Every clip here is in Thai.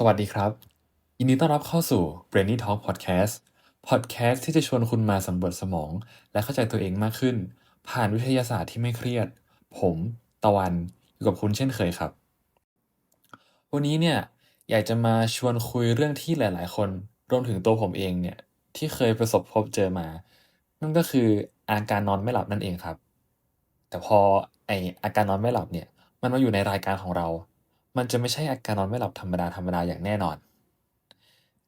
สวัสดีครับยินดีต้อนรับเข้าสู่ Brainy Talk Podcast Podcast ที่จะชวนคุณมาสำรวจสมอง และเข้าใจตัวเองมากขึ้น ผ่านวิทยาศาสตร์ที่ไม่เครียด ผมตะวันอยู่กับคุณเช่นเคยครับ วันนี้เนี่ยอยากจะมาชวนคุยเรื่องที่หลาย ๆ คนรวมถึงตัวผมเองเนี่ยที่เคยประสบพบเจอมา นั่นก็คืออาการนอนไม่หลับนั่นเองครับ แต่พอไออาการนอนไม่หลับเนี่ยมันมาอยู่ในรายการของเรา มันจะไม่ใช่อาการนอนไม่หลับธรรมดาธรรมดาอย่างแน่นอน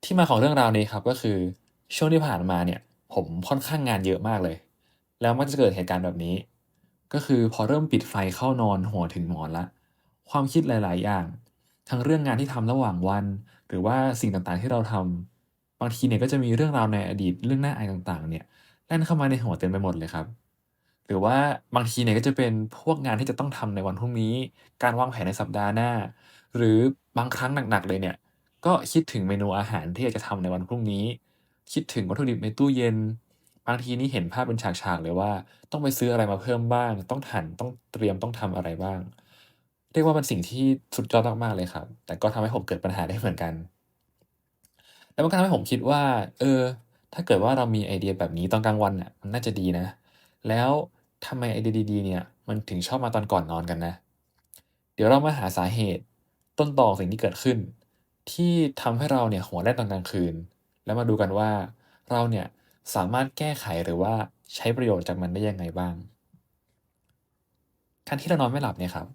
ที่มาของเรื่องราวนี้ครับก็คือช่วงที่ผ่านมาเนี่ย ผมค่อนข้างงานเยอะมากเลย แล้วมันจะเกิดเหตุการณ์แบบนี้ ก็คือพอเริ่มปิดไฟเข้านอนหัวถึงหมอนละ ความคิดหลาย ๆ อย่าง ทั้งเรื่องงานที่ทำระหว่างวัน หรือว่าสิ่งต่างๆที่เราทำบางทีเนี่ยก็จะมีเรื่องราวในอดีตเรื่องหน่าอายต่าง ๆ เนี่ยแล่นเข้ามาในหัวเต็มไปหมดเลยครับ หรือว่าบางทีเนี่ยก็จะเป็นพวกงานที่จะต้องทำในวันพรุ่งนี้ การวางแผนในสัปดาห์หน้า หรือบางครั้งหนัก ๆ เลยเนี่ย ก็คิดถึงเมนูอาหารที่อยากจะทำในวันพรุ่งนี้ คิดถึงวัตถุดิบในตู้เย็น บางทีนี่เห็นภาพเป็นฉาก ๆ เลยว่า ต้องไปซื้ออะไรมาเพิ่มบ้าง ต้องหั่น ต้องเตรียม ต้องทำอะไรบ้าง เรียกว่าเป็นสิ่งที่สุดยอดมากๆเลยครับ แต่ก็ทำให้ผมเกิดปัญหาได้เหมือนกัน แล้วมันก็ทำให้ผมคิดว่า เออ ถ้าเกิดว่าเรามีไอเดียแบบนี้ตอนกลางวันน่ะ มันน่าจะดีนะ แล้ว ทำไมไอเดียดีๆเนี่ยมันถึงชอบมาตอนก่อนนอนกันนะ เดี๋ยวเรามาหาสาเหตุต้นตอของสิ่งที่เกิดขึ้น ที่ทำให้เราเนี่ยหัวแล่นตอนกลางคืน แล้วมาดูกันว่า เราเนี่ยสามารถแก้ไขหรือว่าใช้ประโยชน์จากมันได้ยังไงบ้าง การที่เรานอนไม่หลับเนี่ยครับ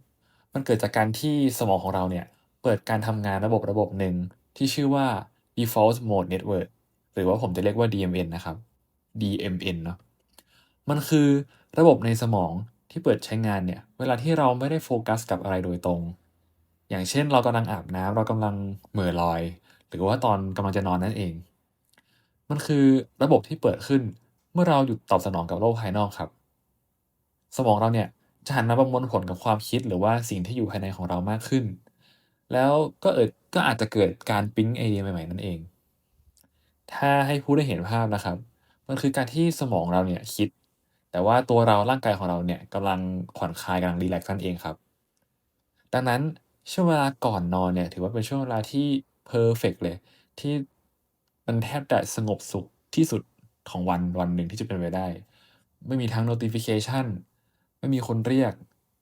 มันเกิดจากการที่สมองของเราเนี่ยเปิดการทำงานระบบระบบหนึ่งที่ชื่อว่า default mode network หรือว่าผมจะเรียกว่า DMN นะครับ DMN เนาะ มันคือระบบในสมองที่เปิดใช้งานเนี่ย เวลาที่เราไม่ได้โฟกัสกับอะไรโดยตรง อย่างเช่นเรากำลังอาบน้ำเรากำลังเหม่อลอย หรือว่าตอนกำลังจะนอนนั่นเอง มันคือระบบที่เปิดขึ้นเมื่อเราหยุดตอบสนองกับโลกภายนอกครับ สมองเราเนี่ยจะหันมาประมวลผลกับความคิดหรือว่าสิ่งที่อยู่ภายในของเรามากขึ้น แล้วก็เอิดก็อาจจะเกิดการปิ๊งไอเดียใหม่ๆนั่นเอง ถ้าให้พูดให้เห็นภาพนะครับ มันคือการที่สมองเราเนี่ยคิด แต่ว่าตัวเรา ร่างกายของเราเนี่ยกำลังผ่อนคลายกำลังรีแลกซ์นั่นเองครับ ดังนั้นช่วงเวลาก่อนนอนเนี่ยถือว่าเป็นช่วงเวลาที่เพอร์เฟกต์เลย ที่มันแทบจะสงบสุขที่สุดของวันวันหนึ่งที่จะเป็นไปได้ ไม่มีทั้ง notification ไม่มีคนเรียก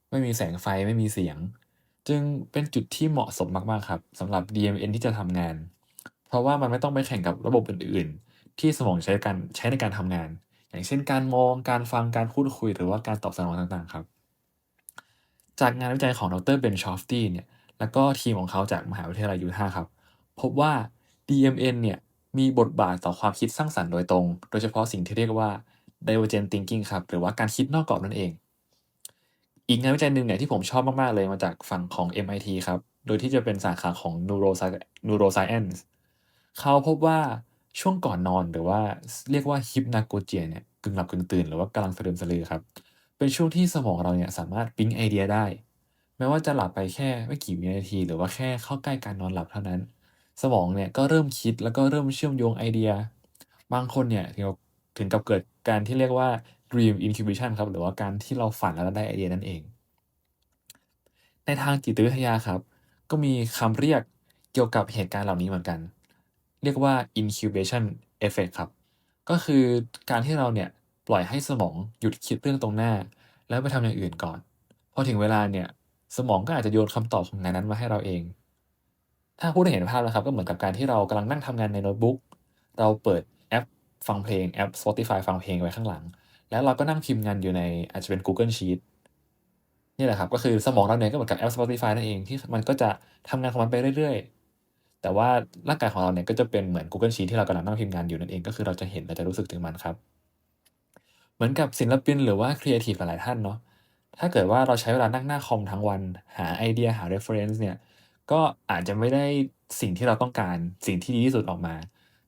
ไม่มีแสงไฟไม่มีเสียง จึงเป็นจุดที่เหมาะสมมาก ๆ ครับสำหรับ DMN ที่จะทำงาน เพราะว่ามันไม่ต้องไปแข่งกับระบบอื่น ๆ ที่สมองใช้การใช้ในการทำงาน อย่างเช่นการมองการฟังการพูดคุยหรือว่าการตอบสนองต่างๆครับ จากงานวิจัยของดร. Ben Shofty เนี่ยแล้วก็ทีมของเขาจากมหาวิทยาลัยยูทาห์ครับ พบว่า DMN เนี่ยมีบทบาทต่อความคิดสร้างสรรค์โดยตรง โดยเฉพาะสิ่งที่เรียกว่า Divergent Thinking ครับ หรือว่าการคิดนอกกรอบนั่นเอง อีกงานวิจัยหนึ่งเนี่ยที่ผมชอบมาก ๆ เลยมาจากฝั่งของ MIT ครับ โดยที่จะเป็นสาขาของ Neuroscience เขาพบว่า ช่วงก่อนนอน หรือว่า ส เรียกว่า Hypnagogia เนี่ย กึ่งหลับกึ่งตื่น หรือว่ากำลังสะลึมสะลือครับ เป็นช่วงที่สมองเราเนี่ยสามารถปิ๊งไอเดียได้ แม้ว่าจะหลับไปแค่ไม่กี่วินาที หรือว่าแค่เข้าใกล้การนอนหลับเท่านั้น สมองเนี่ยก็เริ่มคิด แล้วก็เริ่มเชื่อมโยงไอเดีย บางคนเนี่ย ถึงกับ ถึงกับเกิดการที่เรียกว่า Dream Incubation ครับ หรือว่าการที่เราฝันแล้วเราได้ไอเดียนั่นเอง ในทางจิตวิทยาครับ ก็มีคำเรียกเกี่ยวกับเหตุการณ์เหล่านี้เหมือนกัน เรียกว่า Incubation Effect ครับ ก็คือการที่เราเนี่ยปล่อยให้สมองหยุดคิดเรื่องตรงหน้า แล้วไปทำอย่างอื่นก่อน พอถึงเวลาเนี่ยสมองก็อาจจะโยนคำตอบของงานนั้นมาให้เราเอง ถ้าพูดให้เห็นภาพนะครับก็เหมือนกับการที่เรากำลังนั่งทำงานในโน้ตบุ๊ก เราเปิดแอปฟังเพลงแอป Spotify ฟังเพลงไว้ข้างหลัง แล้วเราก็นั่งพิมพ์งานอยู่ในอาจจะเป็น Google Sheet นี่แหละครับก็คือสมองเราเนี่ยก็เหมือนกับแอป Spotify นั่นเองที่มันก็จะทำงานของมันไปเรื่อยๆ แต่ว่าร่างกายของเราเนี่ยก็จะเป็นเหมือน Google Sheet ที่เรากำลังนั่งพิมพ์งานอยู่นั่นเอง ก็คือเราจะเห็นเราจะรู้สึกถึงมันครับ เหมือนกับศิลปินหรือว่าครีเอทิฟหลายท่านเนาะถ้าเกิดว่าเราใช้เวลานั่งหน้าคอมทั้งวัน หาไอเดียหา reference เนี่ยก็อาจจะไม่ได้สิ่งที่เราต้องการสิ่งที่ดีที่สุดออกมา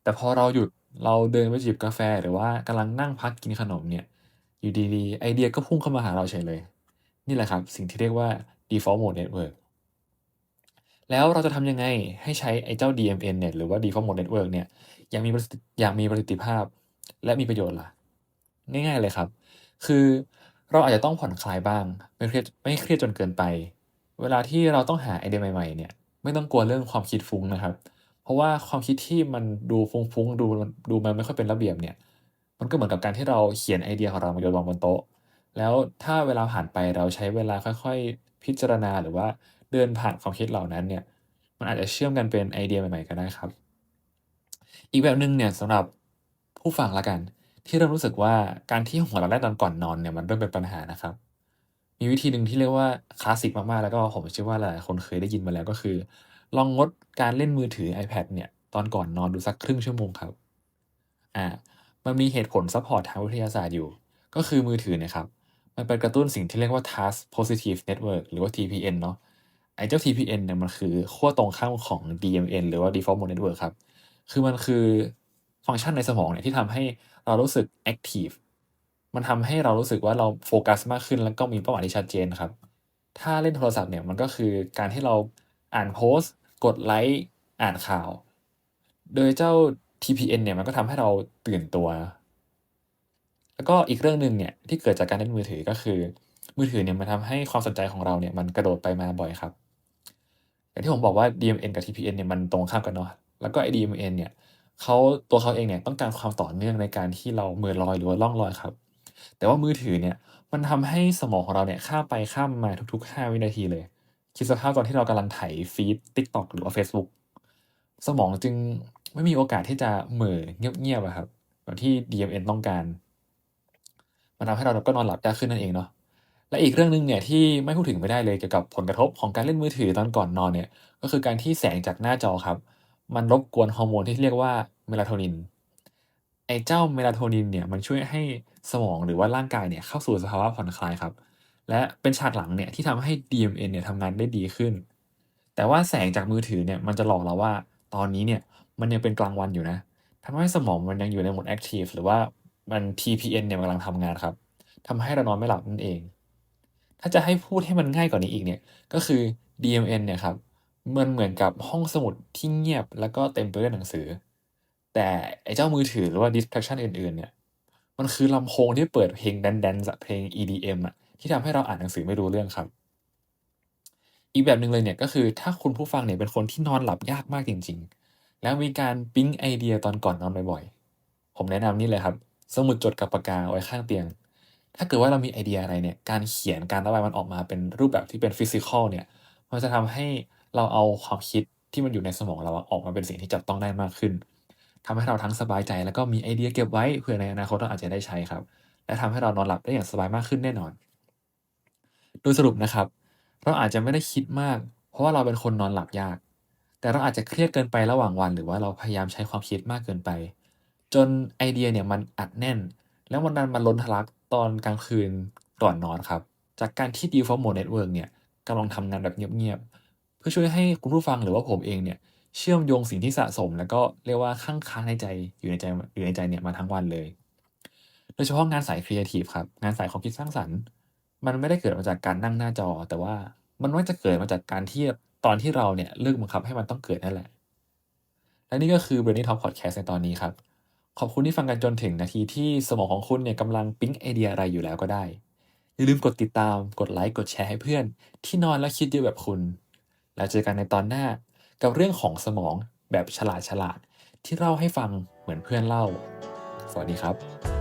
แต่พอเราหยุดเราเดินไปจิบกาแฟ หรือว่ากำลังนั่งพักกินขนมเนี่ยอยู่ดีๆ ไอเดียก็พุ่งเข้ามาหาเราเฉยเลย นี่แหละครับ สิ่งที่เรียกว่า Default Mode Network แล้วเราจะทำยังไงให้ใช้ไอ้เจ้า DMN เนี่ยหรือว่า Default Mode Network เนี่ยอย่างมีอย่างมีประสิทธิภาพและมีประโยชน์ล่ะ ง่ายๆเลยครับ คือเราอาจจะต้องผ่อนคลายบ้าง ไม่เครียดไม่เครียดจนเกินไป เวลาที่เราต้องหาไอเดียใหม่ๆเนี่ยไม่ต้องกลัวเรื่องความคิดฟุ้งนะครับ เพราะว่าความคิดที่มันดูฟุ้งๆดูดูมันไม่ค่อยเป็นระเบียบเนี่ยมันก็เหมือนกับการที่เราเขียนไอเดียของเรามาโยนวางบนโต๊ะ แล้วถ้าเวลาผ่านไปเราใช้เวลาค่อย ๆ พิจารณาหรือว่า เดินผ่านความคิดเหล่านั้นเนี่ย มันอาจจะเชื่อมกันเป็นไอเดียใหม่ๆก็ได้ครับ อีกแบบหนึ่งเนี่ยสำหรับผู้ฟังละกัน ที่เริ่มรู้สึกว่าการที่หัวเราแล่นตอนก่อนนอนเนี่ยมันเริ่มเป็นปัญหานะครับ มีวิธีหนึ่งที่เรียกว่าคลาสสิกมากๆแล้วก็ผมเชื่อว่าหลายคนเคยได้ยินมาแล้วก็คือ ลองงดการเล่นมือถือ iPad เนี่ยตอนก่อนนอนดูสักครึ่งชั่วโมงครับอ่ามันมีเหตุผลซัพพอร์ตทางวิทยาศาสตร์อยู่ ก็คือมือถือเนี่ยครับ มันเป็นกระตุ้นสิ่งที่เรียกว่า task positive network หรือว่า TPN เนาะ ไอ้เจ้า TPN เนี่ยมันคือขั้วตรงข้ามของ DMN หรือว่า default mode network ครับ คือมันคือฟังก์ชันในสมองเนี่ยที่ทำให้เรารู้สึก active มันทำให้เรารู้สึกว่าเราโฟกัสมากขึ้นแล้วก็มีเป้าหมายที่ชัดเจนครับ ถ้าเล่นโทรศัพท์เนี่ยมันก็คือการที่เราอ่านโพสต์ กดไลค์อ่านข่าว โดยเจ้า TPN เนี่ยมันก็ทำให้เราตื่นตัว แล้วก็อีกเรื่องหนึ่งเนี่ยที่เกิดจากการเล่นมือถือก็คือ มือถือเนี่ยมันทำให้ความสนใจของเราเนี่ยมันกระโดดไปมาบ่อยครับ อย่างที่ผมบอกว่า DMN กับ TPN เนี่ยมันตรงข้ามกันเนาะแล้วก็ไอ้ DMN เนี่ยเขาตัวเขาเองเนี่ยต้องการความต่อเนื่องในการที่เราเมือลอยหรือว่าล่องลอยครับ แต่ว่ามือถือเนี่ยมันทำให้สมองของเราเนี่ยข้ามไปข้ามมาทุกๆ 5 วินาทีเลย คิดสภาพตอนที่เรากำลังไถฟีด TikTok หรือว่า Facebook สมองจึงไม่มีโอกาสที่จะเหม่อเงียบๆอะครับแบบที่ DMN ต้องการ มันทำให้เราก็นอนหลับยากขึ้นนั่นเองเนาะ และอีกเรื่องหนึ่งเนี่ยที่ไม่พูดถึงไม่ได้เลยเกี่ยวกับผลกระทบของการเล่นมือถือตอนก่อนนอนเนี่ย ก็คือการที่แสงจากหน้าจอครับ มันรบกวนฮอร์โมนที่เรียกว่าเมลาโทนิน ไอ้เจ้าเมลาโทนินเนี่ยมันช่วยให้สมองหรือว่าร่างกายเนี่ยเข้าสู่สภาวะผ่อนคลายครับ และเป็นฉากหลังเนี่ยที่ทำให้ DMN เนี่ยทำงานได้ดีขึ้น แต่ว่าแสงจากมือถือเนี่ยมันจะหลอกเราว่าตอนนี้เนี่ยมันยังเป็นกลางวันอยู่นะทำให้สมองมันยังอยู่ในโหมดแอคทีฟหรือว่ามัน TPN เนี่ยกำลังทำงานครับทำให้เรานอนไม่หลับนั่นเอง ถ้าจะให้พูดให้มันง่ายกว่านี้อีกเนี่ย ก็คือ DMN เนี่ยครับ มันเหมือนกับห้องสมุดที่เงียบแล้วก็เต็มไปด้วยหนังสือ แต่ไอ้เจ้ามือถือหรือว่า distraction อื่นๆ เนี่ย มันคือลำโพงที่เปิดเพลงแดนๆเพลง EDM อะที่ทำให้เราอ่านหนังสือไม่รู้เรื่องครับ อีกแบบหนึ่งเลยเนี่ยก็คือถ้าคุณผู้ฟังเนี่ยเป็นคนที่นอนหลับยากมากจริง ๆ แล้วมีการปิ๊งไอเดียตอนก่อนนอนบ่อยๆ ผมแนะนำนี่เลยครับ สมุดจดกับปากกาไว้ข้างเตียง ถ้าเกิดว่าเรามีไอเดียอะไรเนี่ย การเขียนการระบายมันออกมาเป็นรูปแบบที่เป็นฟิสิกอลเนี่ย มันจะทำให้เราเอาความคิดที่มันอยู่ในสมองเราออกมาเป็นสิ่งที่จับต้องได้มากขึ้นทำให้เราทั้งสบายใจ แล้วก็มีไอเดียเก็บไว้เพื่อในอนาคตเราอาจจะได้ใช้ครับ และทำให้เรานอนหลับได้อย่างสบายมากขึ้นแน่นอน โดยสรุปนะครับ เราอาจจะไม่ได้คิดมาก เพราะว่าเราเป็นคนนอนหลับยาก แต่เราอาจจะเครียดเกินไประหว่างวัน หรือว่าเราพยายามใช้ความคิดมากเกินไป จนไอเดียเนี่ยมันอัดแน่น แล้วมันดันมันล้นทะลัก ตอนกลางคืนก่อนนอนครับ จากการที่ default mode network เนี่ยกำลังทำงานแบบเงียบๆ เพื่อช่วยให้คุณผู้ฟังหรือว่าผมเองเนี่ยเชื่อมโยงสิ่งที่สะสม แล้วก็เรียกว่าข้างค้างในใจอยู่ในใจอยู่ในใจเนี่ยมาทั้งวันเลย โดยเฉพาะงานสายครีเอทีฟครับงานสายความคิดสร้างสรรค์ มันไม่ได้เกิดมาจากการนั่งหน้าจอ แต่ว่ามันมักจะเกิดมาจากการที่ตอนที่เราเนี่ยเลือกบังคับให้มันต้องเกิดนั่นแหละ และนี่ก็คือ Brainy Talk Podcast ในตอนนี้ครับ ขอบคุณที่ฟังกันจนถึงนาทีที่สมองของคุณเนี่ยกำลังปิ๊งไอเดียอะไรอยู่แล้วก็ได้ อย่าลืมกดติดตาม กดไลค์ กดแชร์ให้เพื่อน ที่นอนแล้วคิดเยอะแบบคุณ แล้วเจอกันในตอนหน้ากับเรื่องของสมองแบบฉลาดฉลาดที่เล่าให้ฟังเหมือนเพื่อนเล่า สวัสดีครับ